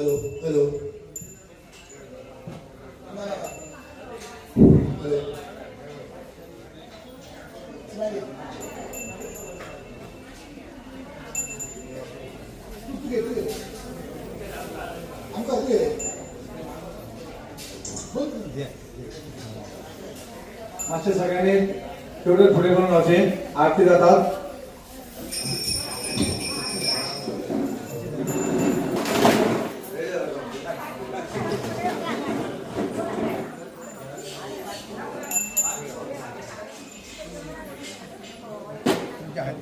Hello hello hello आमका उगे master सगळ्यांनी तेवढे पुढे करून राहते आरती जातात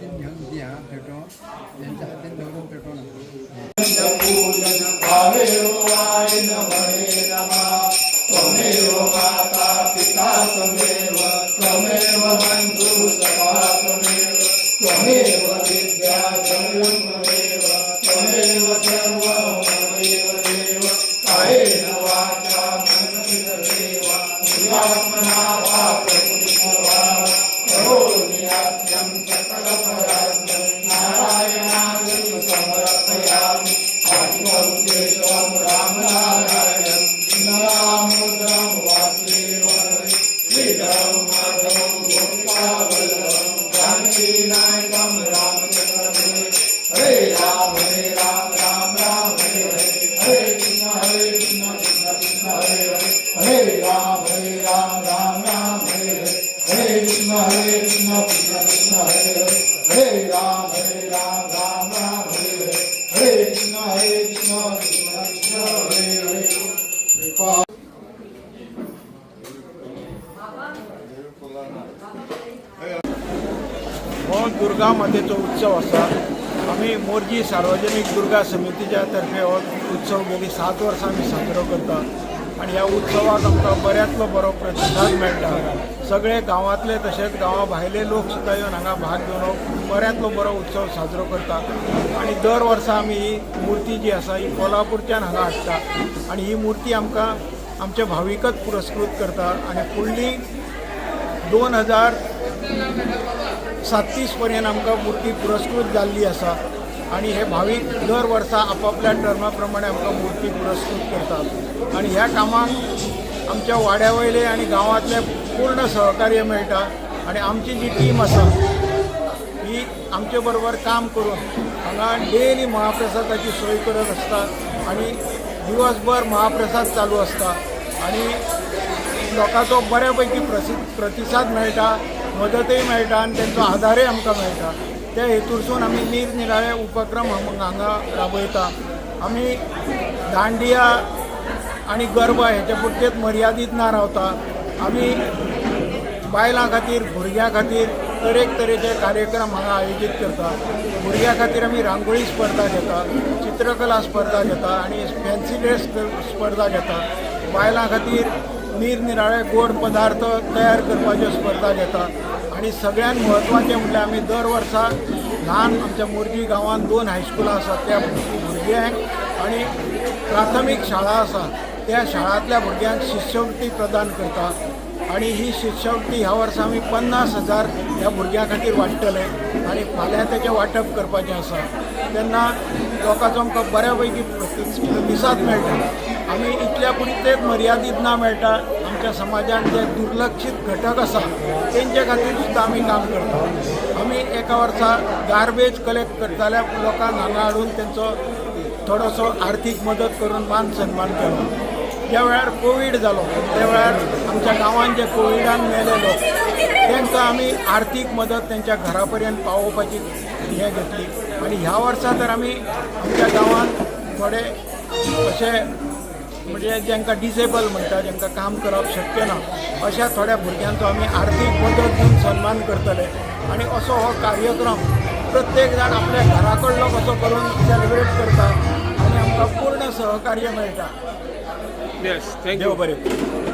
तुमच्या हातीन घेऊन द्या पेटो त्यांच्या हातीन धरून पेटो राम हरे राम राम राम हरे हरे हरे कृष्ण हरे कृष्ण कृष्ण कृष्ण हरे हरे हरे राम हरे राम राम राम हरे हरे हरे कृष्ण हरे कृष्ण कृष्ण कृष्ण हरे हरे कृपा हो दुर्गा मातेचो उत्सव असा. आम्ही मोरजी सार्वजनिक दुर्गा समितीच्या तर्फे हो उत्सव गेली सात वर्सां आम्ही साजरो करतात आनी ह्या उत्सवाक आमकां बऱ्यांतलो बरो प्रतिसाद मेळटा सगळे गांवांतले तशेंच गांवा भायले लोक सुद्दां येवन हांगा भाग घेवन बऱ्यांतलो बरो उत्सव साजरो करता आनी दर वर्सा आमी ही मुर्ती जी आसा ही कोल्हापूरच्यान हांगा हाडटा. आनी ही मुर्ती आमकां आमचे भाविकच पुरस्कृत करता आनी फुडली दोन हजार साततीस पर्यंत आमकां मुर्ती पुरस्कृत जाल्ली आसा. आनी हे भाविक दर वर्सा आपापल्या टर्मा प्रमाणे आमकां मुर्ती पुरस्कृत करतात. आनी ह्या कामाक आमच्या वाड्या वयले आनी गांवांतले पूर्ण सहकार्य मेळटा आनी आमची जी टीम आसा ही आमचे बरोबर काम करून हांगा डेली महाप्रसादाची सोय करत आसता आनी दिवसभर महाप्रसाद चालू आसता आनी लोकांचो बऱ्यापैकी प्रसि प्रतिसाद मेळटा मदतय मेळटा आनी तेंचो आदारय आमकां मेळटा त्या हेतूरसून आमी निरनिराळे उपक्रम हांगा राबयता आमी दांडिया आनी गरबा हेच्या पुरतेच मर्यादीत ना रावता आमी बायलां खातीर भुरग्यां खातीर तरेक तरेचे कार्यक्रम हांगा आयोजीत करता. भुरग्यां खातीर आमी रांगोळी स्पर्धा घेता चित्रकला स्पर्धा घेता आनी फॅन्सी ड्रेस स्पर्धा घेता. बायलां खातीर निरनिराळे गोड पदार्थ तयार करपाच्यो स्पर्धा घेता आनी सगळ्यात म्हत्वाचें म्हणल्यार आमी दर वर्सा ल्हान आमच्या मोरजी गांवांत दोन हायस्कुलां आसात त्या भुरग्यांक आनी प्राथमीक शाळा आसा त्या शाळांतल्या भुरग्यांक शिश्यवृत्ती प्रदान करता आणि ही शिश्यवृत्ती ह्या वर्सा आमी पन्नास हजार ह्या भुरग्यां खातीर वाडटले आनी फाल्यां तेजें वांटप करपाचें आसा. तेन्ना लोकांचो आमकां बऱ्यापैकी पैकी प्रतिसाद मेळटा. आमी इतल्या पुरतेच मर्यादीत ना मेळटा आमच्या समाजान जे दुर्लक्षीत घटक आसा तेंचे खातीर सुद्दां आमी काम करता. आमी एका वर्सा गार्बेज कलेक्ट करताल्या लोकांक हांगा हाडून तेंचो थोडोसो आर्थीक मदत करून मान सन्मान केलो ज्या वेळार कोवीड जालो त्या वेळार आमच्या गांवांत जे कोविडान मेले लोक तांकां आमी आर्थीक मदत तेंच्या घरा पर्यंत पावोवपाची हें घेतली. आनी ह्या वर्सा तर आमी आमच्या गांवांत थोडे अशें म्हणजे जांकां डिसेबल म्हणटा जांकां काम करप शक्य ना अशा थोड्या भुरग्यांचो आमी आर्थीक मदत दिवन सन्मान करतले आनी असो हो कार्यक्रम प्रत्येक जाण आपल्या घरा कडलो कसो करून सेलिब्रेट करता आनी आमकां पूर्ण सहकार्य मेळटा देव you. बरें.